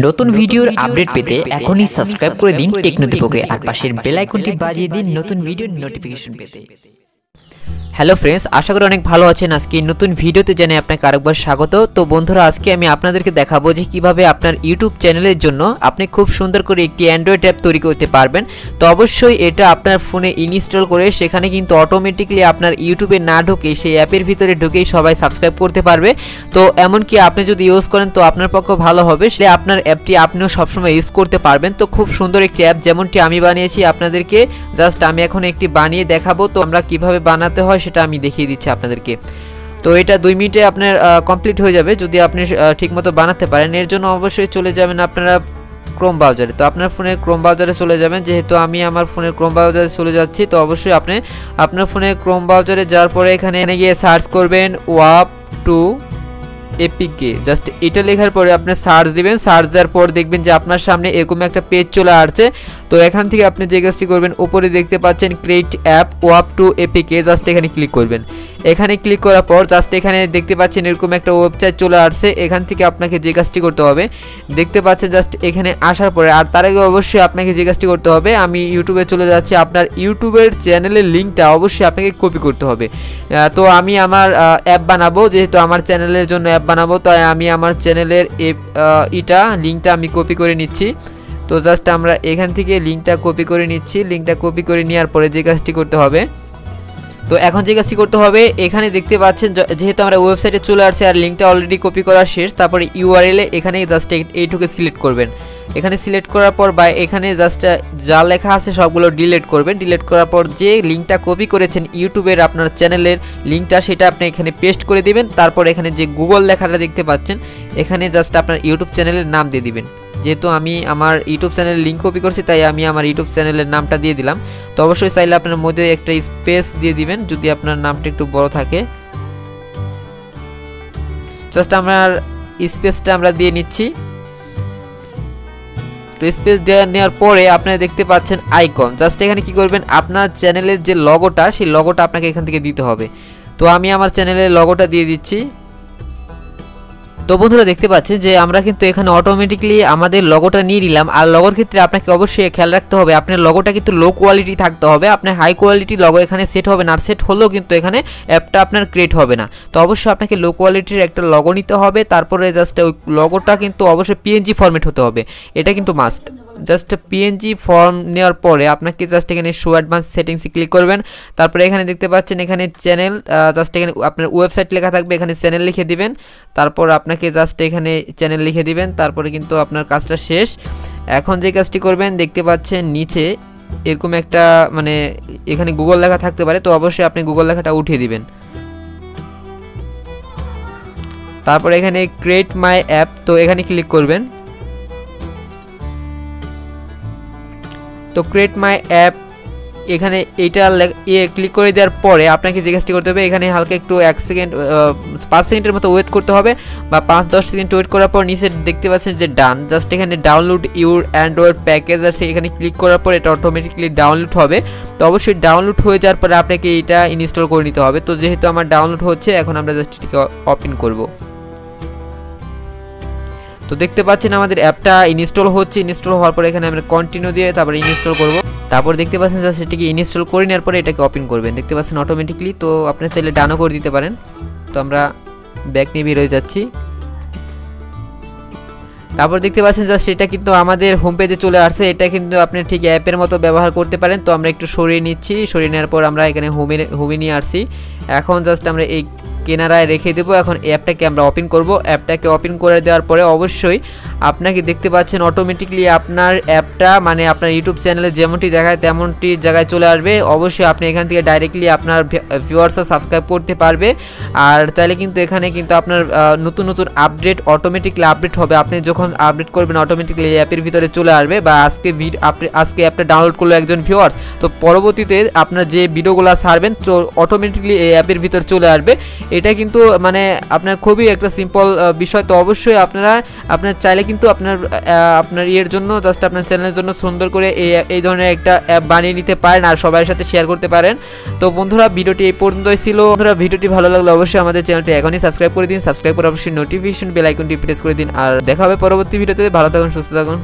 নতুন ভিডিওর আপডেট পেতে এখনই সাবস্ক্রাইব করে দিন টেকনোদীপকে আর পাশের বেল আইকনটি বাজিয়ে দিন নতুন ভিডিওর নোটিফিকেশন পেতে। হ্যালো ফ্রেন্ডস আশা করি অনেক ভালো আছেন। আজকে নতুন ভিডিওতে জানাই আপনাকে আরেকবার স্বাগত। তো বন্ধুরা, আজকে আমি আপনাদেরকে দেখাবো যে কীভাবে আপনার ইউটিউব চ্যানেলের জন্য আপনি খুব সুন্দর করে একটি অ্যান্ড্রয়েড অ্যাপ তৈরি করতে পারবেন। তো অবশ্যই এটা আপনার ফোনে ইনস্টল করে সেখানে কিন্তু অটোমেটিকলি আপনার ইউটিউবে না ঢুকে সেই অ্যাপের ভিতরে ঢুকেই সবাই সাবস্ক্রাইব করতে পারবে। তো এমনকি আপনি যদি ইউজ করেন, তো আপনার পক্ষে ভালো হবে। সে আপনার অ্যাপটি আপনিও সবসময় ইউজ করতে পারবেন। তো খুব সুন্দর একটি অ্যাপ যেমনটি আমি বানিয়েছি আপনাদেরকে। জাস্ট আমি এখন একটি বানিয়ে দেখাবো। তো আমরা কীভাবে বানাতে হয় সেটা আমি দেখিয়ে দিচ্ছি আপনাদেরকে। তো এটা দুই মিনিটে আপনার কমপ্লিট হয়ে যাবে। যদি আপনি ঠিকমতো বানাতে পারেন, এর জন্য অবশ্যই চলে যাবেন আপনারা ক্রোম ব্রাউজারে তো আপনার ফোনের ক্রোম ব্রাউজারে চলে যাবেন। যেহেতু আমি আমার ফোনের ক্রোম ব্রাউজারে চলে যাচ্ছি, তো অবশ্যই আপনি, আপনার ফোনের ক্রোম ব্রাউজারে যাওয়ার পরে এখানে গিয়ে সার্চ করবেন ওয়াপ টু এপিকে জাস্ট এটা লেখার পরে আপনি সার্চ দিবেন সার্চ দেওয়ার পর দেখবেন যে আপনার সামনে এরকম একটা পেজ চলে আসছে। তো এখান থেকে আপনি যে কাজটি করবেন, উপরে দেখতে পাচ্ছেন create app wap to APK just এখানে ক্লিক করবেন। এখানে ক্লিক করার পর জাস্ট এখানে দেখতে পাচ্ছেন এরকম একটা ওয়েবসাইট চলে আসছে। এখান থেকে আপনাকে যে কাজটি করতে হবে, দেখতে পাচ্ছেন জাস্ট এখানে আসার পরে, আর তার আগে অবশ্যই আপনাকে যে কাজটি করতে হবে, আমি ইউটিউবে চলে যাচ্ছি। আপনার ইউটিউবের চ্যানেলের লিঙ্কটা অবশ্যই আপনাকে কপি করতে হবে। তো আমি আমার অ্যাপ বানাবো, যেহেতু আমার চ্যানেলের জন্য অ্যাপ বানাবো, তাই আমি আমার চ্যানেলের ইটা, লিঙ্কটা আমি কপি করে নিচ্ছি। তো জাস্ট আমরা এখান থেকে লিঙ্কটা কপি করে নিচ্ছি। লিঙ্কটা কপি করে নেওয়ার পরে যে কাজটি করতে হবে, তো এখন যে কাজটি করতে হবে, এখানে দেখতে পাচ্ছেন যেহেতু আমরা ওয়েবসাইটে চলে আসছে আর লিঙ্কটা অলরেডি কপি করা শেষ, তারপরে ইউআরএলে এখানে জাস্ট এইটুকু সিলেক্ট করবেন। এখানে সিলেক্ট করার পর বা এখানে জাস্ট যা লেখা আছে সবগুলো ডিলিট করবেন। ডিলিট করার পর যে লিঙ্কটা কপি করেছেন ইউটিউবের আপনার চ্যানেলের লিঙ্কটা সেটা আপনি এখানে পেস্ট করে দিবেন। তারপর এখানে যে গুগল লেখাটা দেখতে পাচ্ছেন, এখানে জাস্ট আপনার ইউটিউব চ্যানেলের নাম দিয়ে দিবেন। যেহেতু আমি আমার ইউটিউব চ্যানেলের লিঙ্ক কপি করছি, তাই আমি আমার ইউটিউব চ্যানেলের নামটা দিয়ে দিলাম। তো অবশ্যই চাইলে আপনার মধ্যে একটা স্পেস দিয়ে দিবেন, যদি আপনার নামটা একটু বড় থাকে। জাস্ট আমার স্পেসটা আমরা দিয়ে নিচ্ছি। তো স্পেস দেওয়া নেওয়ার পরে আপনারা দেখতে পাচ্ছেন আইকন জাস্ট এখানে কি করবেন? আপনার চ্যানেলের যে লগোটা সেই লগোটা আপনাকে এখান থেকে দিতে হবে। তো আমি আমার চ্যানেলের লগোটা দিয়ে দিচ্ছি। তো বন্ধুরা দেখতে পাচ্ছেন যে আমরা কিন্তু এখানে অটোমেটিকলি আমাদের লগোটা নিয়ে নিলাম। আর লগোর ক্ষেত্রে আপনাকে অবশ্যই খেয়াল রাখতে হবে, আপনার লগোটা কিন্তু লো কোয়ালিটি থাকতে হবে, আপনার হাই কোয়ালিটি লগো এখানে সেট হবে না, আর সেট হলেও কিন্তু এখানে অ্যাপটা আপনার ক্রিয়েট হবে না। তো অবশ্যই আপনাকে লো কোয়ালিটির একটা লগো নিতে হবে, তারপরে জাস্ট ওই লগোটা কিন্তু অবশ্যই পিএনজি ফরম্যাট হতে হবে। এটা কিন্তু মাস্ট জাস্ট পিএনজি ফর্ম নেওয়ার পরে আপনাকে জাস্ট এখানে শো অ্যাডভান্স সেটিংসে ক্লিক করবেন। তারপরে এখানে দেখতে পাচ্ছেন এখানে চ্যানেল জাস্ট এখানে আপনার ওয়েবসাইট লেখা থাকবে, এখানে চ্যানেল লিখে দিবেন। তারপর আপনাকে জাস্ট এখানে চ্যানেল লিখে দিবেন, তারপরে কিন্তু আপনার কাজটা শেষ। এখন যে কাজটি করবেন, দেখতে পাচ্ছেন নিচে এরকম একটা মানে এখানে গুগল লেখা থাকতে পারে, তো অবশ্যই আপনি গুগল লেখাটা উঠিয়ে দিবেন। তারপর এখানে ক্রিয়েট মাই অ্যাপ তো এখানে ক্লিক করবেন। তো ক্রিয়েট মাই অ্যাপ এখানে এইটা ইয়ে ক্লিক করে দেওয়ার পরে আপনাকে যে করতে হবে, এখানে হালকা একটু এক সেকেন্ড পাঁচ সেকেন্ডের মতো ওয়েট করতে হবে বা পাঁচ দশ সেকেন্ড ওয়েট করার পর নিচে দেখতে পাচ্ছেন যে ডান জাস্ট এখানে ডাউনলোড ইউর অ্যান্ড্রয়েড প্যাকেজ আছে, এখানে ক্লিক করার পর এটা অটোমেটিকলি ডাউনলোড হবে। তো অবশ্যই ডাউনলোড হয়ে যাওয়ার পরে আপনাকে এটা ইনস্টল করে নিতে হবে। তো যেহেতু আমার ডাউনলোড হচ্ছে, এখন আমরা জাস্ট এটিকে ওপেন করব। তো দেখতে পাচ্ছেন আমাদের অ্যাপটা ইনস্টল হচ্ছে, ইনস্টল হওয়ার পরে এখানে আমরা কন্টিনিউ দিয়ে তারপরে ইনস্টল করব। তারপর দেখতে পাচ্ছেন যে সেটিকে ইনস্টল করে নেওয়ার পরে এটাকে ওপেন করবেন। দেখতে পাচ্ছেন অটোমেটিকলি তো আপনি চাইলে ডানও করে দিতে পারেন। তো আমরা ব্যাক নিয়ে বের হয়ে যাচ্ছি। তারপর দেখতে পাচ্ছেন জাস্ট এটা কিন্তু আমাদের হোম পেজে চলে আসছে। এটা কিন্তু আপনি ঠিক অ্যাপের মতো ব্যবহার করতে পারেন। তো আমরা একটু সরিয়ে নিচ্ছি। সরিয়ে নেওয়ার পর আমরা এখানে হোমে হোমে নিয়ে আসছি। এখন জাস্ট আমরা এই কেনারায় রেখে দেবো। এখন অ্যাপটাকে আমরা ওপেন করব। অ্যাপটাকে ওপেন করে দেওয়ার পরে অবশ্যই আপনাকে দেখতে পাচ্ছেন অটোমেটিকলি আপনার অ্যাপটা মানে আপনার ইউটিউব চ্যানেলে যেমনটি দেখায় তেমনটি জায়গায় চলে আসবে। অবশ্যই আপনি এখান থেকে ডাইরেক্টলি আপনার ভিউয়ার্সরা সাবস্ক্রাইব করতে পারবে। আর চাইলে কিন্তু এখানে কিন্তু আপনার নতুন নতুন আপডেট অটোমেটিকলি আপডেট হবে। আপনি যখন আপডেট করবেন অটোমেটিকলি অ্যাপের ভিতরে চলে আসবে বা আজকে আপনি, আজকে অ্যাপটা ডাউনলোড করল একজন ভিউয়ার্স তো পরবর্তীতে আপনার যে ভিডিওগুলো ছাড়বেন তো অটোমেটিকলি এই অ্যাপের ভিতরে চলে আসবে। এটা কিন্তু মানে আপনার খুবই একটা সিম্পল বিষয়। তো অবশ্যই আপনারা, আপনার চাইলে কিন্তু আপনার আপনার ইয়ের জন্য জাস্ট আপনার চ্যানেলের জন্য সুন্দর করে এই ধরনের একটা অ্যাপ বানিয়ে নিতে পারেন আর সবার সাথে শেয়ার করতে পারেন। তো বন্ধুরা, ভিডিওটি এই পর্যন্তই ছিল। বন্ধুরা, ভিডিওটি ভালো লাগলে অবশ্যই আমাদের চ্যানেলটি এখনই সাবস্ক্রাইব করে দিন। সাবস্ক্রাইব করে অবশ্যই নোটিফিকেশন বেল আইকনটি প্রেস করে দিন। আর দেখা হবে পরবর্তী ভিডিওতে। ভালো থাকুন, সুস্থ থাকুন।